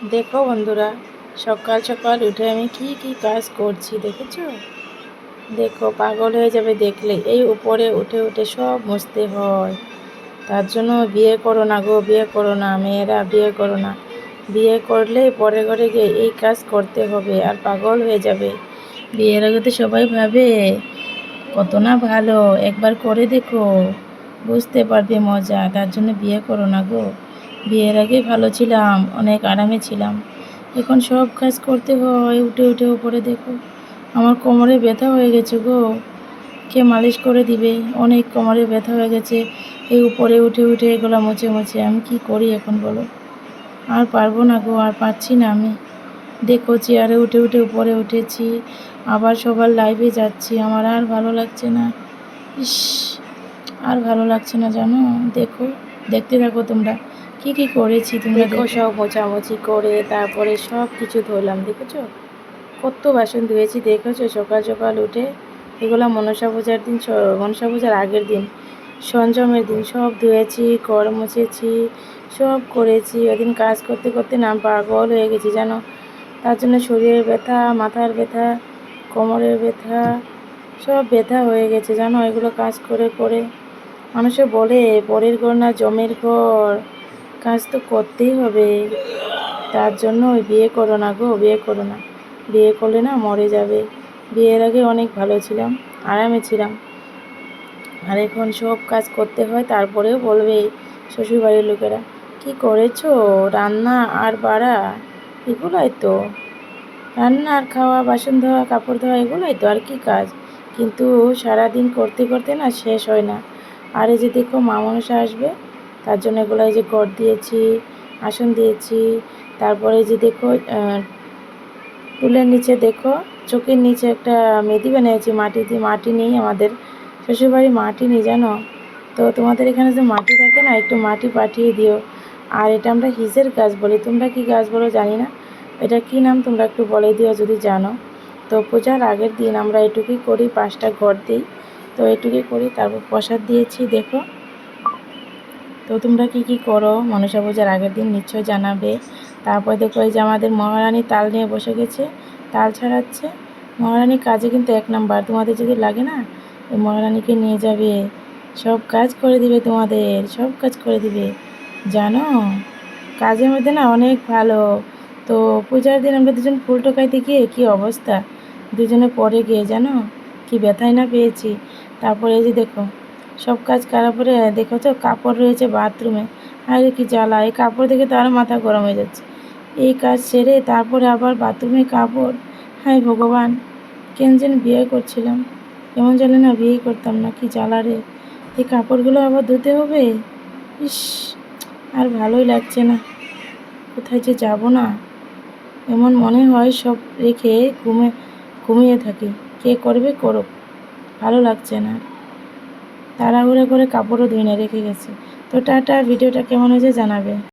দেখো বন্ধুরা, সকাল সকাল উঠে আমি কি কি কাজ করছি দেখেছ? দেখো, পাগল হয়ে যাবে দেখলে। এই উপরে উঠে উঠে সব মুছতে হয়। তার জন্য বিয়ে করো না গো, বিয়ে করো না, মেয়েরা বিয়ে করো না। বিয়ে করলে পরে ঘরে গিয়ে এই কাজ করতে হবে, আর পাগল হয়ে যাবে। বিয়ের আগে তো সবাই ভাবে, কত না ভালো, একবার করে দেখো, বুঝতে পারবে মজা, তার জন্য বিয়ে করো না গো। বিয়ের আগে ভালো ছিলাম, অনেক আরামে ছিলাম। এখন সব কাজ করতে হয়, উঠে উঠে উপরে দেখো। আমার কোমরে ব্যথা হয়ে গেছে গো। কে মালিশ করে দিবে? অনেক কোমরে ব্যথা হয়ে গেছে। এই উপরে উঠে উঠে এগুলো মুছে মুছে, আমি কি করি এখন বলো? আর পারব না গো, আর পারছি না আমি। দেখো চেয়ারে উঠে উঠে উপরে উঠেছি, আবার সবার লাইভে যাচ্ছি, আমার আর ভালো লাগছে না। ইস, আর ভালো লাগছে না জানো? দেখো, দেখতে থাকো তোমরা। কি কি করেছি? তোমরা দেখো সব মোছামুছি করে তারপরে সব কিছু ধরলাম দেখেছ? কত বাসন ধুয়েছি দেখেছ? সকাল সকাল উঠে এগুলো মনসা পূজার দিন মনসা পূজার আগের দিন সঞ্জমের দিন সব ধুয়েছি ঘর মুছেছি সব করেছি। ওদিন কাজ করতে করতে না পাগল হয়ে গেছি জানো? তার জন্য শরীরের ব্যথা মাথার ব্যথা কোমরের ব্যথা সব ব্যথা হয়ে গেছে জানো? এগুলো কাজ করে করে মানুষে বলে পরের ঘর না জমের ঘর। কাজ তো করতেই হবে। তার জন্য বিয়ে করো না গো, বিয়ে করো না। বিয়ে করলে না মরে যাবে। বিয়ের আগে অনেক ভালো ছিলাম, আরামে ছিলাম। আর এখন সব কাজ করতে হয়, তারপরেও বলবে শ্বশুরবাড়ির লোকেরা, কি করেছ? রান্না আর বাড়া, এগুলোই তো। রান্না আর খাওয়া, বাসন ধোয়া, কাপড় ধোয়া, এগুলোই তো আর কি কাজ? কিন্তু সারাদিন করতে করতে না শেষ হয় না। আর এই যে দেখো মা মনসা আসবে তার জন্য এগুলো এই যে গড় দিয়েছি, আসন দিয়েছি। তারপরে যে দেখো টুলের নিচে দেখো, চোখের নিচে একটা মেদি বানিয়েছি, মাটি দিয়ে মাটি নেই আমাদের। শ্বশুরবাড়ি মাটি নেই, জানো? তো তোমাদের এখানে যে মাটি থাকে না, একটু মাটি পাঠিয়ে দিও। আর এটা আমরা হিজের গাছ বলি, তোমরা কি গাছ বলো জানি না। এটা কি নাম তোমরা একটু বলে দিও যদি জানো। তো পূজার আগের দিন আমরা এটুকুই করি, পাঁচটা ঘর দিই। তো এটুকুই করি, তারপর প্রসাদ দিয়েছি, দেখো। তো তোমরা কি কি করো? মনসা পূজার আগের দিন নিশ্চয় জানাবে। তারপর দেখো এই যে আমাদের মহারানী তাল নিয়ে বসে গেছে। তাল ছাড়াচ্ছে। মহারানী কাজে কিন্তু এক নাম্বার। তোমাদের যদি লাগে না ওই মহারানীকে নিয়ে যাবে। সব কাজ করে দিবে তোমাদের, সব কাজ করে দিবে। জানো? কাজের মধ্যে না অনেক ভালো। তো পূজার দিন আমরা দুজন ফুল টোকাইতে গিয়ে কী অবস্থা? দুজনে পরে গিয়ে, জানো? কি ব্যথাই না পেয়েছি। তারপরে এই যে দেখো সব কাজ করার পরে দেখো তো, কাপড় রয়েছে বাথরুমে। আর কি জ্বালা, এই কাপড় দেখে তো আরও মাথা গরম হয়ে যাচ্ছে। এই কাজ সেরে তারপরে আবার বাথরুমে কাপড়। হাই ভগবান, কেন যেন বিয়ে করছিলাম। এমন জানে না বিয়ে করতাম না, কি জ্বালা রে। এই কাপড়গুলো আবার ধুতে হবে? ইস, আর ভালোই লাগছে না। কোথায় যে যাব না? এমন মনে হয় সব রেখে ঘুমে, ঘুমিয়ে থাকি। কে করবে করুক, ভালো লাগছে না। তাড়াহুড়ো করে কাপড়ও ধুয়ে রেখে গেছে। তো টাটা ভিডিওটা কেমন হয়েছে জানাবে।